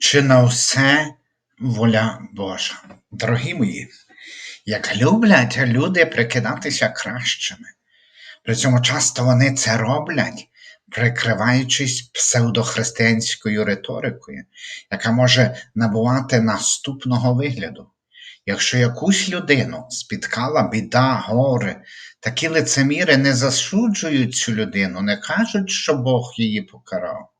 Чи на все воля Божа? Дорогі мої, як люблять люди прикидатися кращими, при цьому часто вони це роблять, прикриваючись псевдохристиянською риторикою, яка може набувати наступного вигляду. Якщо якусь людину спіткала біда, горе, такі лицеміри не засуджують цю людину, не кажуть, що Бог її покарав.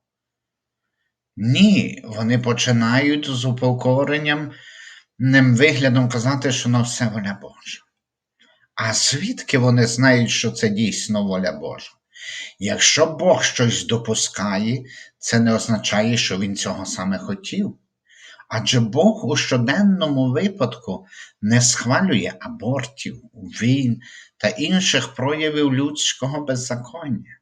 Ні, вони починають з упокоренням ним виглядом казати, що на все воля Божа. А звідки вони знають, що це дійсно воля Божа? Якщо Бог щось допускає, це не означає, що Він цього саме хотів. Адже Бог у щоденному випадку не схвалює абортів, війн та інших проявів людського беззаконня.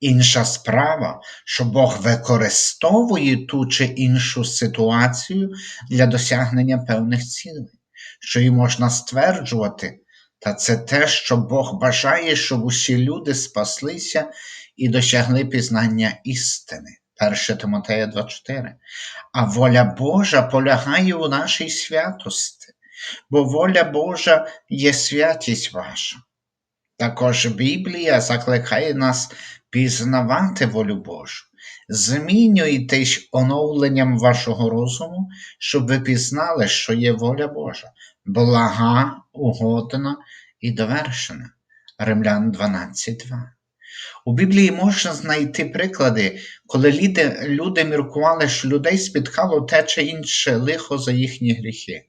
Інша справа, що Бог використовує ту чи іншу ситуацію для досягнення певних цілей, що й можна стверджувати, та це те, що Бог бажає, щоб усі люди спаслися і досягли пізнання істини. 1 Тимотея 2,4. А воля Божа полягає у нашій святості, бо воля Божа є святість ваша. Також Біблія закликає нас пізнавати волю Божу. Змінюйтесь оновленням вашого розуму, щоб ви пізнали, що є воля Божа, блага, угодна і довершена. Римлян 12.2. У Біблії можна знайти приклади, коли люди, люди міркували, що людей спіткало те чи інше лихо за їхні гріхи,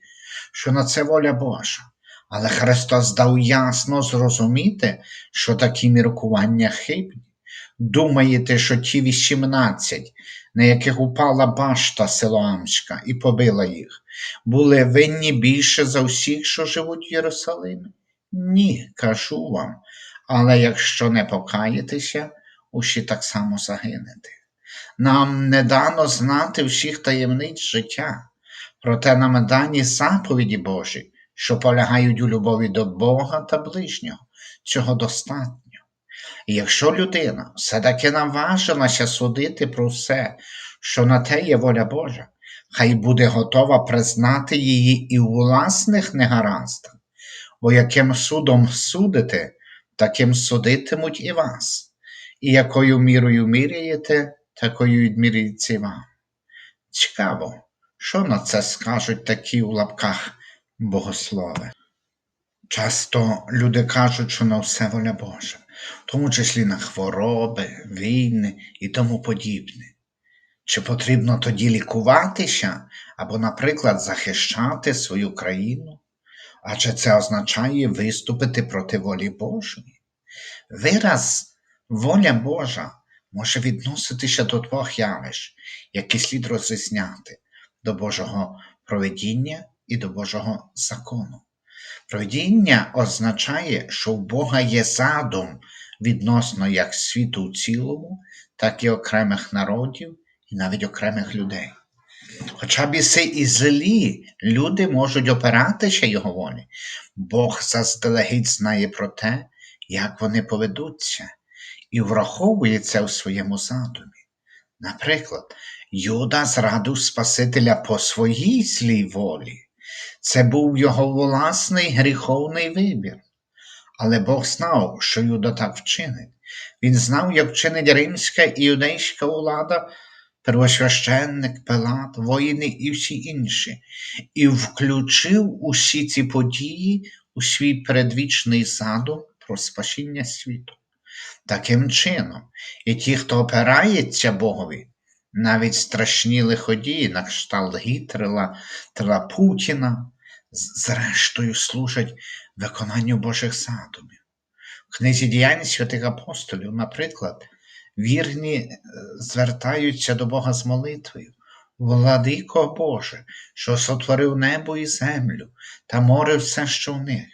що на це воля Божа. Але Христос дав ясно зрозуміти, що такі міркування хибні. Думаєте, що ті 18, на яких упала башта Силоамська і побила їх, були винні більше за всіх, що живуть в Єрусалимі? Ні, кажу вам. Але якщо не покаєтеся, усі так само загинете. Нам не дано знати всіх таємниць життя, проте нам дані заповіді Божі, що полягають у любові до Бога та ближнього. Цього достатньо. Якщо людина все-таки наважилася судити про все, що на те є воля Божа, хай буде готова признати її і у власних негараздах, бо яким судом судите, таким судитимуть і вас, і якою мірою міряєте, такою відміряється і вам. Цікаво, що на це скажуть такі у лапках богослови. Часто люди кажуть, що на все воля Божа, в тому числі на хвороби, війни і тому подібне. Чи потрібно тоді лікуватися або, наприклад, захищати свою країну? Адже це означає виступити проти волі Божої. Вираз воля Божа може відноситися до двох явищ, які слід розрізняти до Божого проведіння і до Божого закону. Проведіння означає, що в Бога є задум відносно як світу в цілому, так і окремих народів і навіть окремих людей. Хоча біси і злі люди можуть опиратися його волі, Бог заздалегідь знає про те, як вони поведуться, і враховує це у своєму задумі. Наприклад, Юда зрадив Спасителя по своїй злій волі. Це був його власний гріховний вибір. Але Бог знав, що Юда так вчинить. Він знав, як вчинить римська і юдейська влада первосвященник, Пилат, воїни і всі інші, і включив усі ці події у свій передвічний задум про спасіння світу. Таким чином, і ті, хто опирається Богові, навіть страшні лиходії, на кшталт Гітлера та Путіна, зрештою служать виконанню Божих задумів. В книзі діянь святих апостолів, наприклад, вірні е, звертаються до Бога з молитвою. Владико Боже, що сотворив небо і землю та море все, що в них.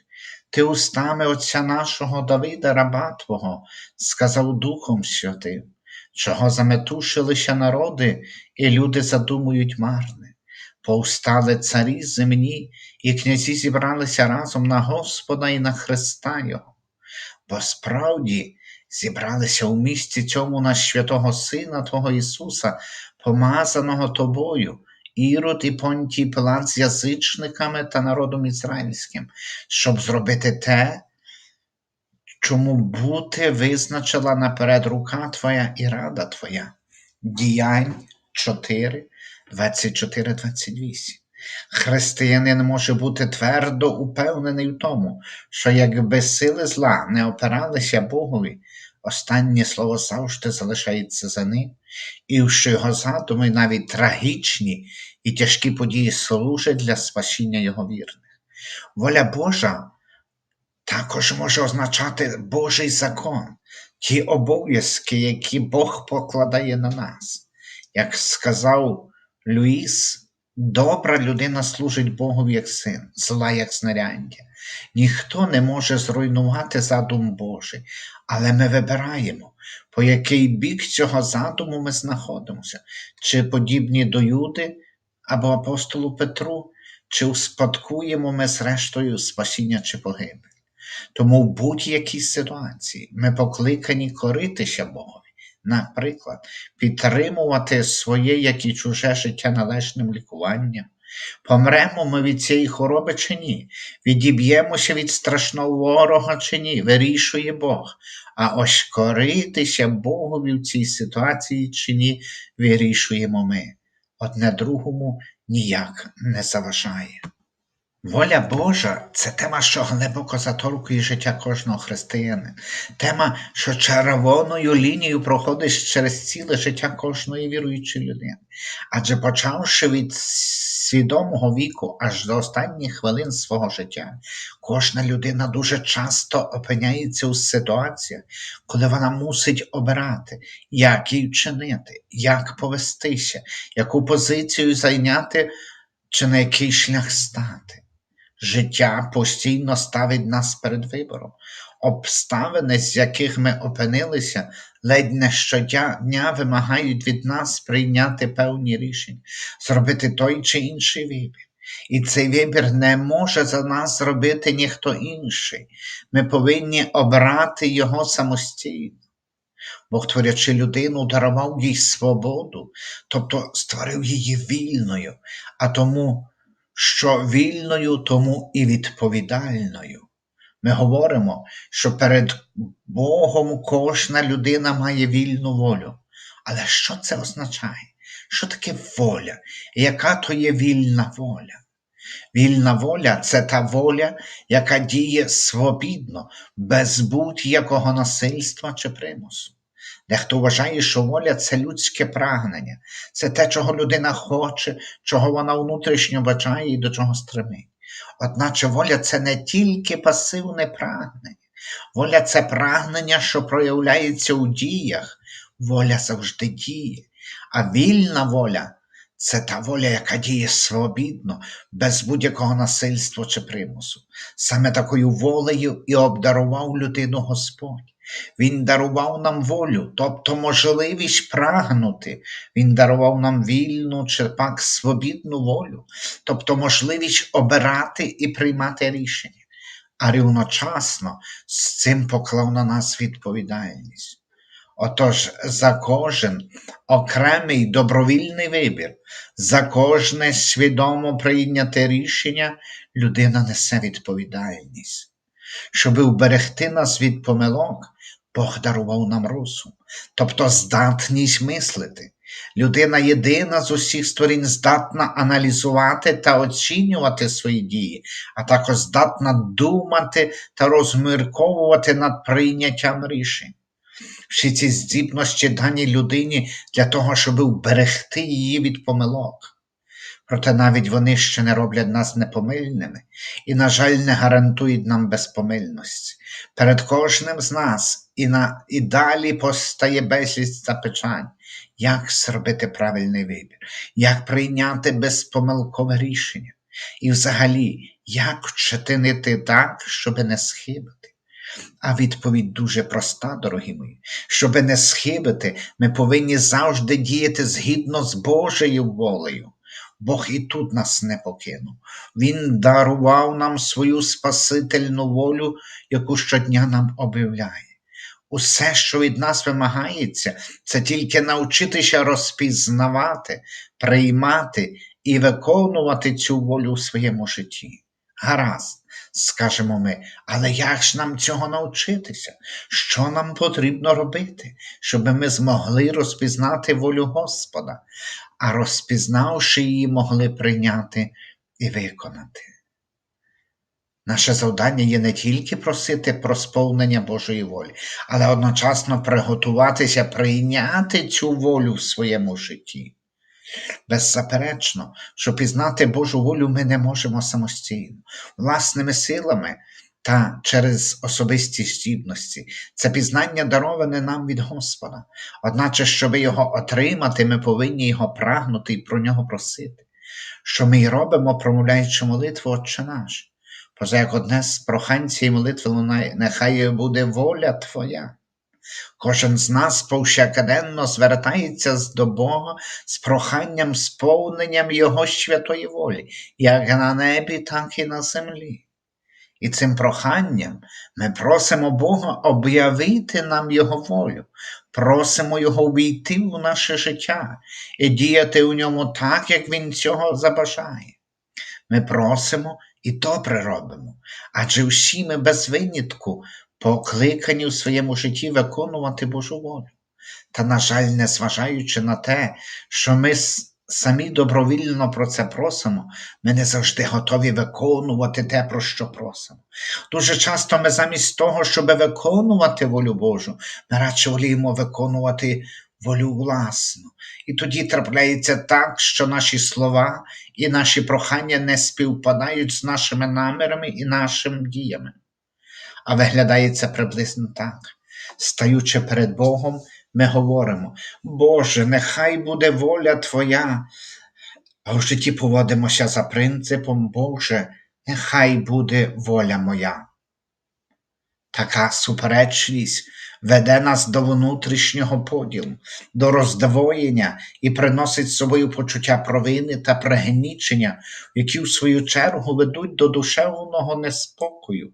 Ти устами Отця нашого Давида, раба Твого, сказав Духом Святим, чого заметушилися народи, і люди задумують марне. Повстали царі земні, і князі зібралися разом на Господа і на Христа Його. Бо справді зібралися у місті цьому на святого Сина Твого Ісуса, помазаного Тобою, Ірод і Понтій Пилат з язичниками та народом ізраїльським, щоб зробити те, чому бути визначила наперед рука Твоя і рада Твоя. Діянь 4, 24, 28. Християнин може бути твердо упевнений в тому, що якби сили зла не опиралися Богові, останнє слово завжди залишається за ним, і що його задуми навіть трагічні і тяжкі події служать для спасіння його вірних. Воля Божа також може означати Божий закон, ті обов'язки, які Бог покладає на нас. Як сказав Люїс, добра людина служить Богові як син, зла як знаряддя. Ніхто не може зруйнувати задум Божий, але ми вибираємо, по який бік цього задуму ми знаходимося, чи подібні до Юди або апостолу Петру, чи успадкуємо ми зрештою спасіння чи погибель. Тому в будь-якій ситуації ми покликані коритися Богові, наприклад, підтримувати своє, як і чуже життя належним лікуванням. Помремо ми від цієї хвороби чи ні, відіб'ємося від страшного ворога чи ні, вирішує Бог. А ось коритися Богові в цій ситуації чи ні, вирішуємо ми. Одне другому ніяк не заважає. Воля Божа це тема, що глибоко заторкує життя кожного християнина. Тема, що червоною лінією проходить через ціле життя кожної віруючої людини. Адже почавши від свідомого віку аж до останніх хвилин свого життя, кожна людина дуже часто опиняється у ситуаціях, коли вона мусить обирати, як їй вчинити, як повестися, яку позицію зайняти чи на який шлях стати. Життя постійно ставить нас перед вибором. Обставини, з яких ми опинилися, ледь не щодня вимагають від нас прийняти певні рішення, зробити той чи інший вибір. І цей вибір не може за нас зробити ніхто інший. Ми повинні обрати його самостійно. Бог, творячи людину, дарував їй свободу, тобто створив її вільною, а тому що вільною, тому і відповідальною. Ми говоримо, що перед Богом кожна людина має вільну волю. Але що це означає? Що таке воля? Яка то є вільна воля? Вільна воля це та воля, яка діє свобідно, без будь-якого насильства чи примусу. Дехто вважає, що воля це людське прагнення, це те, чого людина хоче, чого вона внутрішньо бачає і до чого стремить. Одначе воля це не тільки пасивне прагнення, воля це прагнення, що проявляється у діях, воля завжди діє, а вільна воля це та воля, яка діє свобідно, без будь-якого насильства чи примусу. Саме такою волею і обдарував людину Господь. Він дарував нам волю, тобто можливість прагнути. Він дарував нам вільну чи пак свобідну волю, тобто можливість обирати і приймати рішення, а рівночасно з цим поклав на нас відповідальність. Отож, за кожен окремий добровільний вибір, за кожне свідомо прийняте рішення людина несе відповідальність. Щоби вберегти нас від помилок, Бог дарував нам розум, тобто здатність мислити. Людина єдина з усіх сторін здатна аналізувати та оцінювати свої дії, а також здатна думати та розмірковувати над прийняттям рішень. Всі ці здібності дані людині для того, щоб вберегти її від помилок. Проте навіть вони ще не роблять нас непомильними і, на жаль, не гарантують нам безпомильності. Перед кожним з нас і на, і далі постає безліч запечань, як зробити правильний вибір, як прийняти безпомилкове рішення, і взагалі, як вчинити так, щоб не схибити. А відповідь дуже проста, дорогі мої. Щоби не схибити, ми повинні завжди діяти згідно з Божою волею. Бог і тут нас не покинув. Він дарував нам свою Спасительну волю, яку щодня нам об'являє. Усе, що від нас вимагається, це тільки навчитися розпізнавати, приймати і виконувати цю волю у своєму житті. Гаразд, скажемо ми, але як ж нам цього навчитися? Що нам потрібно робити, щоб ми змогли розпізнати волю Господа, а розпізнавши її, могли прийняти і виконати? Наше завдання є не тільки просити про сповнення Божої волі, але одночасно приготуватися прийняти цю волю в своєму житті. Беззаперечно, що пізнати Божу волю ми не можемо самостійно, власними силами та через особисті здібності. Це пізнання дароване нам від Господа. Одначе, щоб його отримати, ми повинні його прагнути і про нього просити. Що ми й робимо, промовляючи молитву Отче наш. Поза як одне з прохань цієї молитви нехай буде воля Твоя. Кожен з нас повсякденно звертається до Бога з проханням сповненням Його святої волі, як на небі, так і на землі. І цим проханням ми просимо Бога об'явити нам Його волю, просимо Його увійти в наше життя і діяти у ньому так, як Він цього забажає. Ми просимо і добре робимо, адже всі ми без винятку покликані в своєму житті виконувати Божу волю. Та, на жаль, незважаючи на те, що ми самі добровільно про це просимо, ми не завжди готові виконувати те, про що просимо. Дуже часто ми замість того, щоб виконувати волю Божу, ми радше воліємо виконувати волю власну. І тоді трапляється так, що наші слова і наші прохання не співпадають з нашими намірами і нашими діями. А виглядає це приблизно так. Стаючи перед Богом, ми говоримо: Боже, нехай буде воля Твоя. А в житті поводимося за принципом Боже, нехай буде воля моя. Така суперечність веде нас до внутрішнього поділу, до роздвоєння і приносить з собою почуття провини та пригнічення, які в свою чергу ведуть до душевного неспокою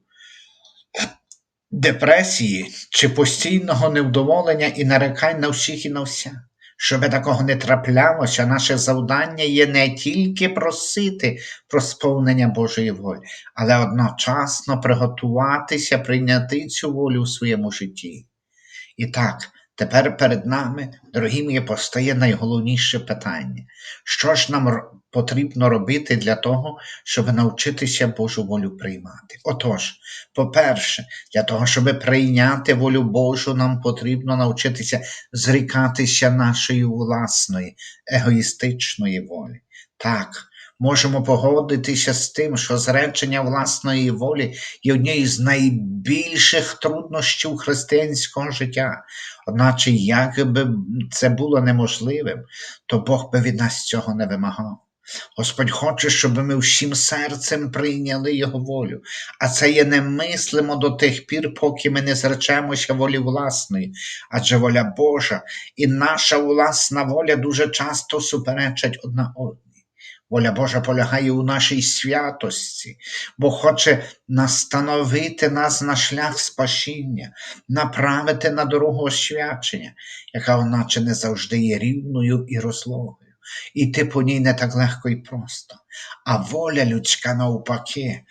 депресії чи постійного невдоволення і нарекань на всіх і на вся. Щоби такого не траплялося, наше завдання є не тільки просити про сповнення Божої волі, але одночасно приготуватися прийняти цю волю у своєму житті. І так, тепер перед нами, дорогі мої, постає найголовніше питання: що ж нам потрібно робити для того, щоб навчитися Божу волю приймати. Отож, по-перше, для того, щоб прийняти волю Божу, нам потрібно навчитися зрікатися нашої власної, егоїстичної волі. Так, можемо погодитися з тим, що зречення власної волі є однією з найбільших труднощів християнського життя. Одначе, як би це було неможливим, то Бог би від нас цього не вимагав. Господь хоче, щоб ми всім серцем прийняли Його волю, а це є немислимо до тих пір, поки ми не зречемося волі власної, адже воля Божа і наша власна воля дуже часто суперечать одна одній. Воля Божа полягає у нашій святості, бо хоче настановити нас на шлях спасіння, направити на дорогу освячення, яка, одначе, не завжди є рівною і розлогою. Іти по ній не так легко і просто. А воля людська, навпаки,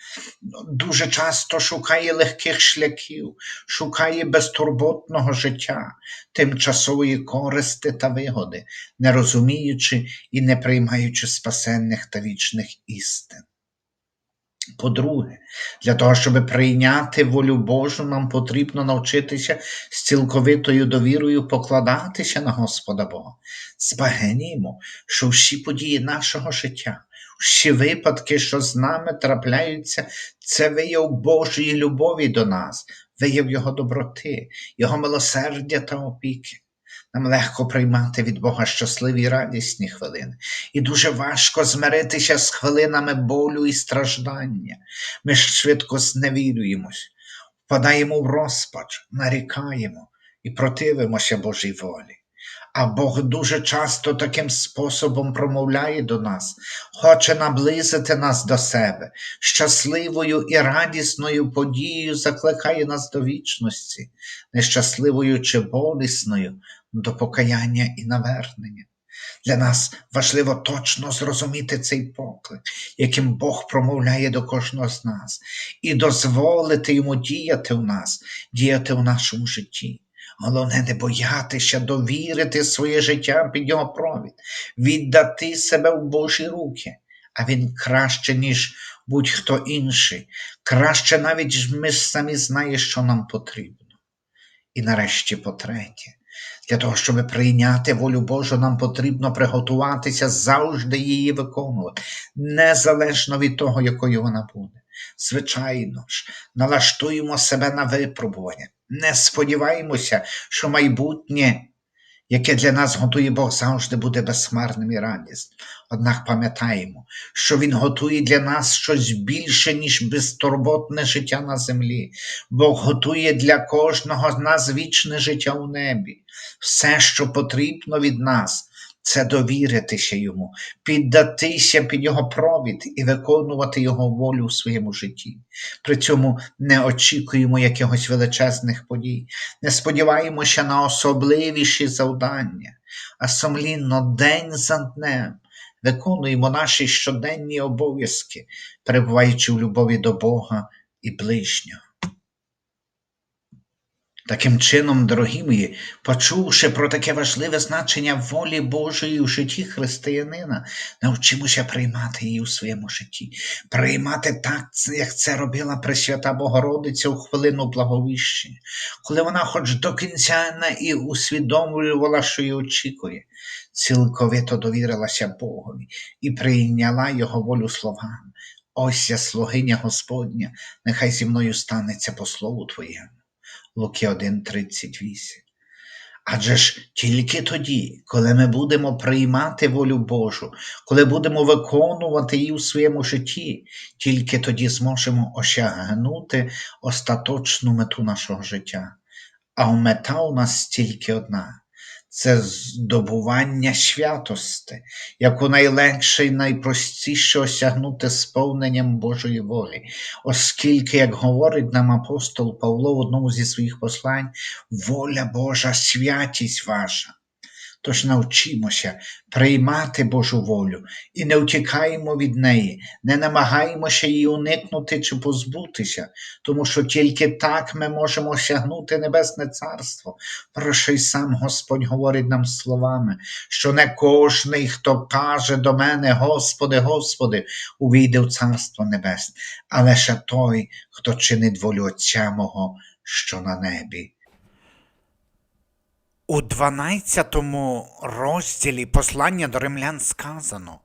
дуже часто шукає легких шляхів, шукає безтурботного життя, тимчасової користи та вигоди, не розуміючи і не приймаючи спасенних та вічних істин. По-друге, для того, щоб прийняти волю Божу, нам потрібно навчитися з цілковитою довірою покладатися на Господа Бога. Збагенімо, що всі події нашого життя, всі випадки, що з нами трапляються, це вияв Божої любові до нас, вияв Його доброти, Його милосердя та опіки. Нам легко приймати від Бога щасливі радісні хвилини, і дуже важко змиритися з хвилинами болю і страждання. Ми ж швидко зневірюємось, впадаємо в розпач, нарікаємо і противимося Божій волі. А Бог дуже часто таким способом промовляє до нас, хоче наблизити нас до себе, щасливою і радісною подією закликає нас до вічності, нещасливою чи болісною до покаяння і навернення. Для нас важливо точно зрозуміти цей поклик, яким Бог промовляє до кожного з нас, і дозволити йому діяти в нас, діяти в нашому житті. Головне не боятися довірити своє життя під його провід, віддати себе в Божі руки. А він краще, ніж будь-хто інший, краще навіть ми самі знаємо, що нам потрібно. І нарешті, по-третє, для того, щоб прийняти волю Божу, нам потрібно приготуватися завжди її виконувати, незалежно від того, якою вона буде. Звичайно ж, налаштуємо себе на випробування, не сподіваємося, що майбутнє, яке для нас готує Бог, завжди буде безсмарним і радісним. Однак пам'ятаємо, що Він готує для нас щось більше, ніж безтурботне життя на землі. Бог готує для кожного з нас вічне життя у небі. Все, що потрібно від нас, це довіритися йому, піддатися під його провід і виконувати його волю в своєму житті. При цьому не очікуємо якихось величезних подій, не сподіваємося на особливіші завдання, а сумлінно день за днем виконуємо наші щоденні обов'язки, перебуваючи в любові до Бога і ближнього. Таким чином, дорогі мої, почувши про таке важливе значення волі Божої у житті християнина, навчимося приймати її у своєму житті, приймати так, як це робила Пресвята Богородиця у хвилину благовіщення, коли вона хоч до кінця не і усвідомлювала, що її очікує, цілковито довірилася Богові і прийняла його волю словами. Ось я слугиня Господня, нехай зі мною станеться по слову Твоєму. Луки 1,38. Адже ж тільки тоді, коли ми будемо приймати волю Божу, коли будемо виконувати її у своєму житті, тільки тоді зможемо осягнути остаточну мету нашого життя. А мета у нас тільки одна це здобування святости, яку найлегше і найпростіше осягнути сповненням Божої волі, оскільки, як говорить нам апостол Павло в одному зі своїх послань, воля Божа, святість ваша. Тож навчимося приймати Божу волю і не втікаємо від неї, не намагаємося її уникнути чи позбутися, тому що тільки так ми можемо осягнути Небесне Царство, про що й сам Господь говорить нам словами, що не кожний, хто каже до мене, Господи, Господи, увійде в Царство Небесне, а лише той, хто чинить волю Отця мого, що на небі. У 12 розділі послання до римлян сказано: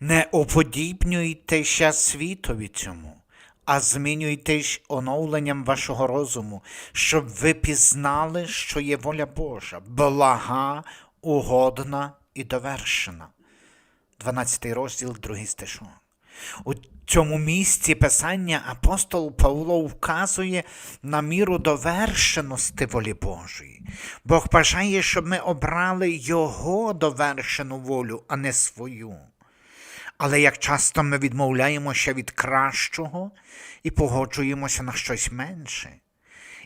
не уподібнюйтеся світові цьому, а змінюйтесь оновленням вашого розуму, щоб ви пізнали, що є воля Божа, блага, угодна і довершена. 12 розділ, 2 стишок. У цьому місці писання апостол Павло вказує на міру довершеності волі Божої. Бог бажає, щоб ми обрали Його довершену волю, а не свою. Але як часто ми відмовляємося від кращого і погоджуємося на щось менше.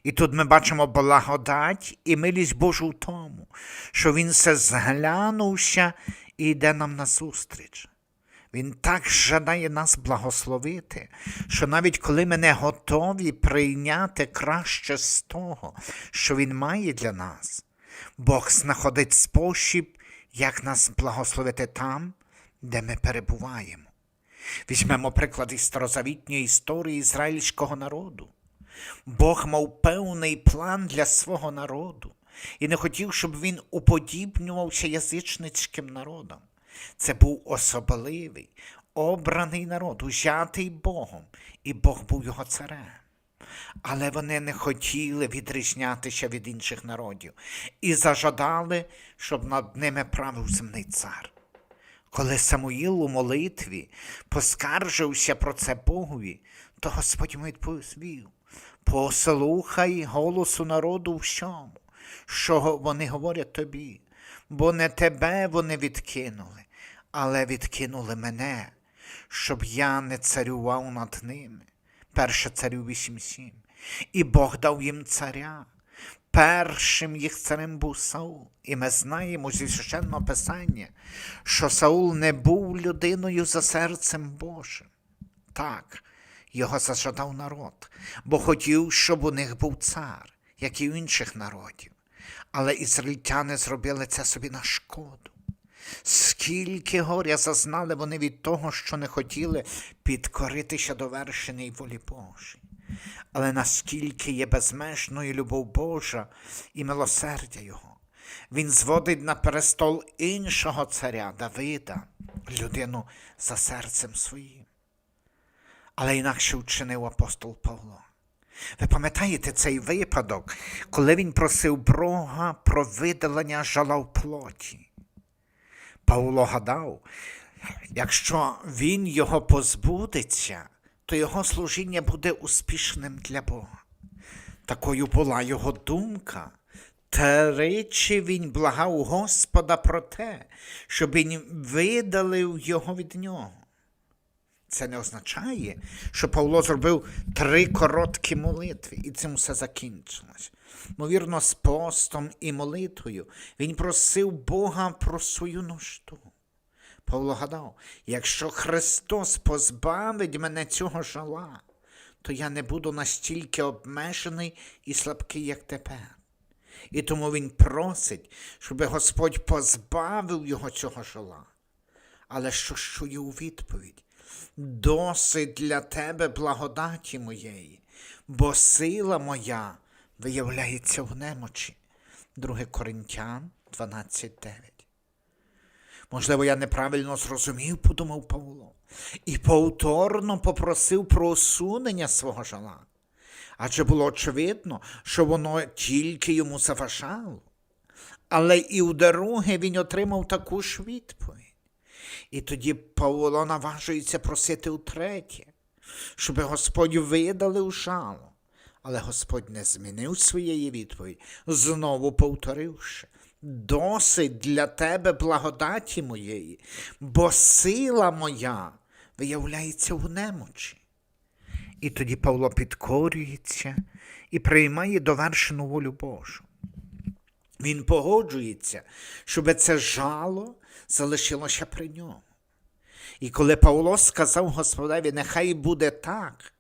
І тут ми бачимо благодать і милість Божу в тому, що Він все зглянувся і йде нам назустріч. Він так жадає нас благословити, що навіть коли ми не готові прийняти краще з того, що Він має для нас, Бог знаходить спосіб, як нас благословити там, де ми перебуваємо. Візьмемо приклад із старозавітньої історії ізраїльського народу. Бог мав певний план для свого народу і не хотів, щоб він уподібнювався язичницьким народам. Це був особливий, обраний народ, узятий Богом, і Бог був його царем. Але вони не хотіли відрізнятися від інших народів і зажадали, щоб над ними правив земний цар. Коли Самуїл у молитві поскаржився про це Богові, то Господь йому відповів: послухай голосу народу всьому, що вони говорять тобі, бо не тебе вони відкинули, але відкинули мене, щоб я не царював над ними. Перше царю 8.7. І Бог дав їм царя, першим їх царем був Саул. І ми знаємо зі священного писання, що Саул не був людиною за серцем Божим. Так, його зажадав народ, бо хотів, щоб у них був цар, як і в інших народів. Але ізраїльтяни зробили це собі на шкоду. Скільки горя зазнали вони від того, що не хотіли підкоритися до вершини волі Божій. Але наскільки є безмежною любов Божа і милосердя Його, Він зводить на престол іншого царя Давида, людину за серцем своїм. Але інакше вчинив апостол Павло. Ви пам'ятаєте цей випадок, коли він просив Бога про видалення жала в плоті? Павло гадав, якщо він його позбудеться, то його служіння буде успішним для Бога. Такою була його думка. Тричі він благав Господа про те, щоб він видалив його від нього. Це не означає, що Павло зробив три короткі молитви, і цим все закінчилось. Ймовірно, з постом і молитвою він просив Бога про свою нужду. Павло гадав, якщо Христос позбавить мене цього жала, то я не буду настільки обмежений і слабкий, як тепер. І тому він просить, щоб Господь позбавив його цього жала. Але що чує у відповідь? Досить для тебе благодаті моєї, бо сила моя виявляється в немочі. 2 Коринтян 12.9. Можливо, я неправильно зрозумів, подумав Павло, і повторно попросив про усунення свого жала. Адже було очевидно, що воно тільки йому заважало. Але і вдруге він отримав таку ж відповідь. І тоді Павло наважується просити утретє, щоб Господь видалив жало. Але Господь не змінив своєї відповіді, знову повторивши. Досить для тебе благодаті моєї, бо сила моя виявляється в немочі. І тоді Павло підкорюється і приймає довершену волю Божу. Він погоджується, щоб це жало залишилося при ньому. І коли Павло сказав Господеві, нехай буде так,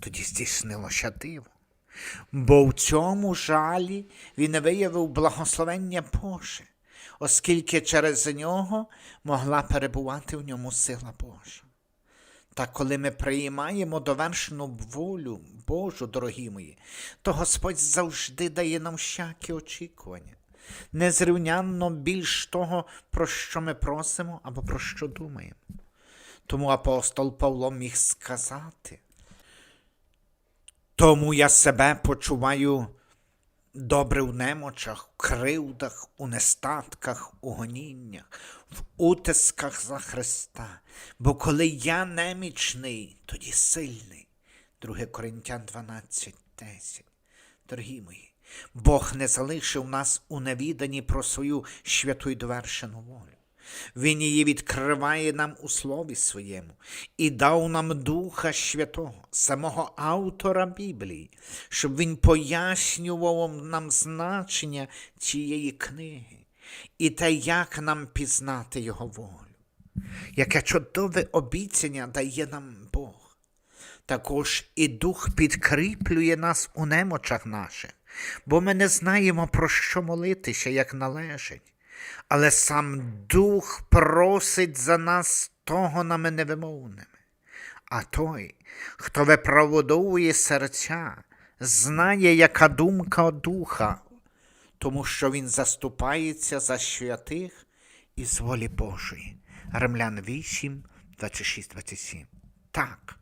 тоді здійснилося диво. Бо в цьому жалі він виявив благословення Боже, оскільки через нього могла перебувати в ньому сила Божа. Та коли ми приймаємо довершену волю Божу, дорогі мої, то Господь завжди дає нам всякі очікування, незрівнянно більш того, про що ми просимо або про що думаємо. Тому апостол Павло міг сказати, тому я себе почуваю добре в немочах, в кривдах, у нестатках, у гоніннях, в утисках за Христа. Бо коли я немічний, тоді сильний. 2 Коринтян 12, 10. Дорогі мої, Бог не залишив нас у невіданні про свою святу й довершену волю. Він її відкриває нам у Слові Своєму і дав нам Духа Святого, самого автора Біблії, щоб він пояснював нам значення цієї книги і те, як нам пізнати Його волю. Яке чудове обіцяння дає нам Бог. Також і Дух підкріплює нас у немочах наших, бо ми не знаємо, про що молитися, як належить. Але сам Дух просить за нас того нами невимовними. А той, хто виправдовує серця, знає, яка думка Духа, тому що він заступається за святих із волі Божої. Римлян 8, 26, 27. Так,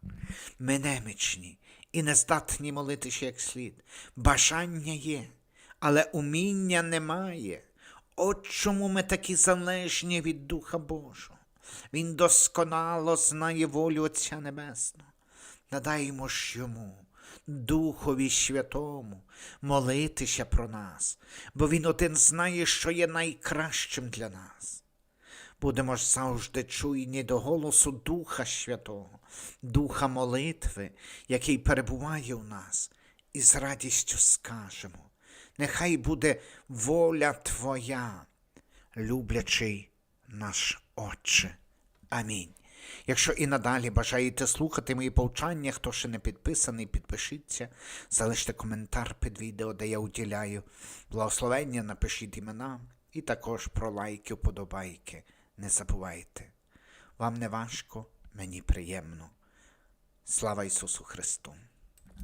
ми немічні і не здатні молитися як слід. Бажання є, але уміння немає. От чому ми такі залежні від Духа Божого. Він досконало знає волю Отця Небесного. Надаймо ж йому, Духові Святому, молитися про нас, бо Він один знає, що є найкращим для нас. Будемо ж завжди чуйні до голосу Духа Святого, Духа молитви, який перебуває у нас, і з радістю скажемо. Нехай буде воля Твоя, люблячий наш Отче. Амінь. Якщо і надалі бажаєте слухати мої повчання, хто ще не підписаний, підпишіться, залиште коментар під відео, де я уділяю благословення, напишіть імена і також про лайки, вподобайки. Не забувайте. Вам не важко, мені приємно. Слава Ісусу Христу!